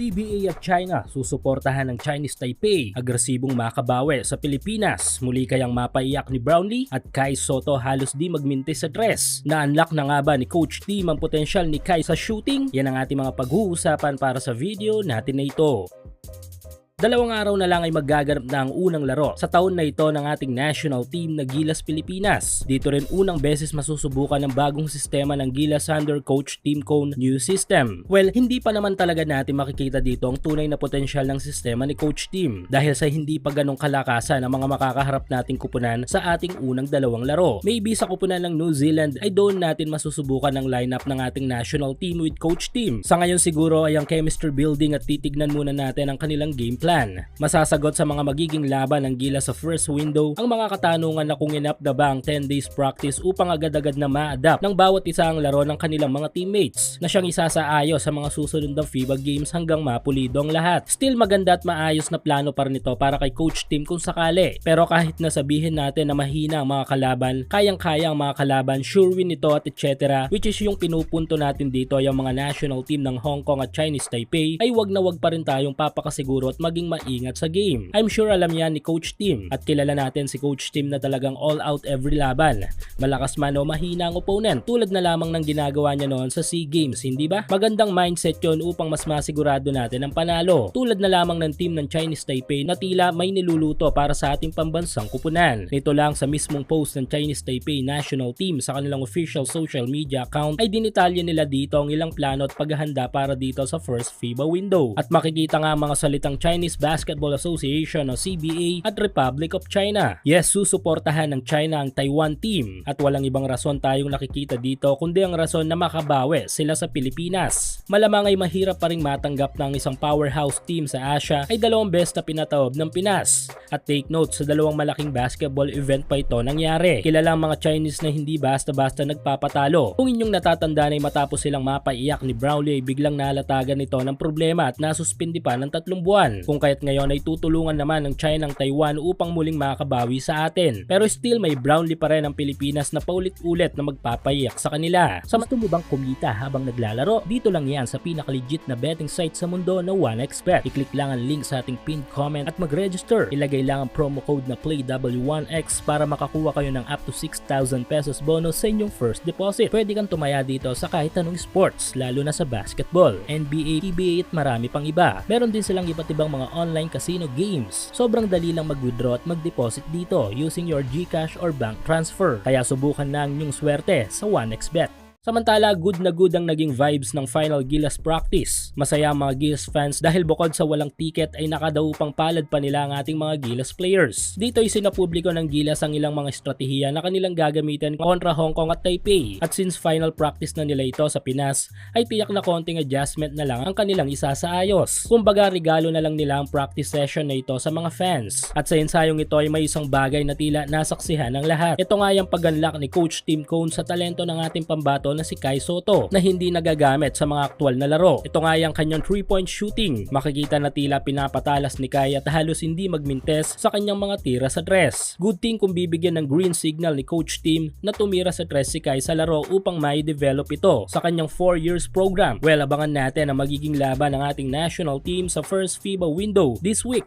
CBA at China susuportahan ng Chinese Taipei, agresibong makabawi sa Pilipinas. Muli kayang mapaiyak ni Brownlee at Kai Soto halos di magmintis sa dress. Na-unlock na nga ba ni Coach Team ang potensyal ni Kai sa shooting? Yan ang ating mga pag-uusapan para sa video natin na ito. Dalawang araw na lang ay maggaganap na ang unang laro sa taon na ito ng ating national team na Gilas Pilipinas. Dito rin unang beses masusubukan ng bagong sistema ng Gilas under coach Team Cone new system. Well, hindi pa naman talaga natin makikita dito ang tunay na potensyal ng sistema ni coach Team dahil sa hindi pa ganong kalakasan ang mga makakaharap nating kupunan sa ating unang dalawang laro. Maybe sa kupunan ng New Zealand ay doon natin masusubukan ang lineup ng ating national team with coach Team. Sa ngayon siguro ay ang chemistry building at titignan muna natin ang kanilang game plan plan. Masasagot sa mga magiging laban ng Gilas sa first window ang mga katanungan na kung inap na ba ang 10 days practice upang agad-agad na ma-adapt ng bawat isa ang laro ng kanilang mga teammates na siyang isasaayo sa mga susunod na FIBA games hanggang mapulido ang lahat. Still maganda at maayos na plano pa rin ito para kay coach team kung sakali. Pero kahit na sabihin natin na mahina ang mga kalaban, kayang-kaya ang mga kalaban, sure win ito at etc. Which is yung pinupunto natin dito ay ang mga national team ng Hong Kong at Chinese Taipei ay wag na wag pa rin tayong papakasiguro at maging maging maingat sa game. I'm sure alam yan ni Coach Tim at kilala natin si Coach Tim na talagang all out every laban. Malakas man o mahina ang opponent tulad na lamang ng ginagawa niya noon sa SEA Games, hindi ba? Magandang mindset yon upang mas masigurado natin ang panalo. Tulad na lamang ng team ng Chinese Taipei na tila may niluluto para sa ating pambansang kupunan. Nito lang sa mismong post ng Chinese Taipei national team sa kanilang official social media account ay dinitalya nila dito ang ilang plano at paghahanda para dito sa first FIBA window. At makikita nga mga salitang Chinese Chinese Basketball Association o CBA at Republic of China. Yes, susuportahan ng China ang Taiwan team at walang ibang rason tayong nakikita dito kundi ang rason na makabawi sila sa Pilipinas. Malamang ay mahirap pa ring matanggap ng isang powerhouse team sa Asia ay dalawang best na pinataob ng Pinas. At take note sa dalawang malaking basketball event pa ito nangyari. Kilala ang mga Chinese na hindi basta-basta nagpapatalo. Kung inyong natatandaan ay matapos silang mapaiyak ni Brownlee ay biglang nalatagan nito ng problema at nasuspindi pa ng tatlong buwan. Kung kaya't ngayon ay tutulungan naman ng China ng Taiwan upang muling makabawi sa atin. Pero still may Brownlee pa rin ang Pilipinas na paulit-ulit na magpapayak sa kanila. Sa gusto mo bang kumita habang naglalaro? Dito lang yan sa pinaka-legit na betting site sa mundo na 1xBet. I-click lang ang link sa ating pinned comment at mag-register. Ilagay lang ang promo code na PLAYW1X para makakuha kayo ng up to 6,000 pesos bonus sa inyong first deposit. Pwede kang tumaya dito sa kahit anong sports, lalo na sa basketball, NBA, PBA at marami pang iba. Meron din silang iba't ibang mga online casino games. Sobrang dali lang mag-withdraw at mag-deposit dito using your GCash or bank transfer. Kaya subukan na ang inyong swerte sa 1xBet. Samantala, good na good ang naging vibes ng final Gilas practice. Masaya mga Gilas fans dahil bukod sa walang ticket ay nakadaupang palad pa nila ang ating mga Gilas players. Dito ay sinapubliko ng Gilas ang ilang mga estratehiya na kanilang gagamitin kontra Hong Kong at Taipei. At since final practice na nila ito sa Pinas, ay tiyak na konting adjustment na lang ang kanilang isasaayos. Kumbaga regalo na lang nila ang practice session na ito sa mga fans. At sa ensayong ito ay may isang bagay na tila nasaksihan ng lahat. Ito nga yung pag-unlock ni Coach Tim Cone sa talento ng ating pambato na si Kai Soto na hindi nagagamit sa mga aktwal na laro. Ito nga yung kanyang 3-point shooting. Makikita na tila pinapatalas ni Kai at halos hindi magmintes sa kanyang mga tira sa dress. Good thing kung bibigyan ng green signal ni Coach Team na tumira sa dress si Kai sa laro upang may develop ito sa kanyang 4 years program. Well, abangan natin ang magiging laban ng ating national team sa first FIBA window this week.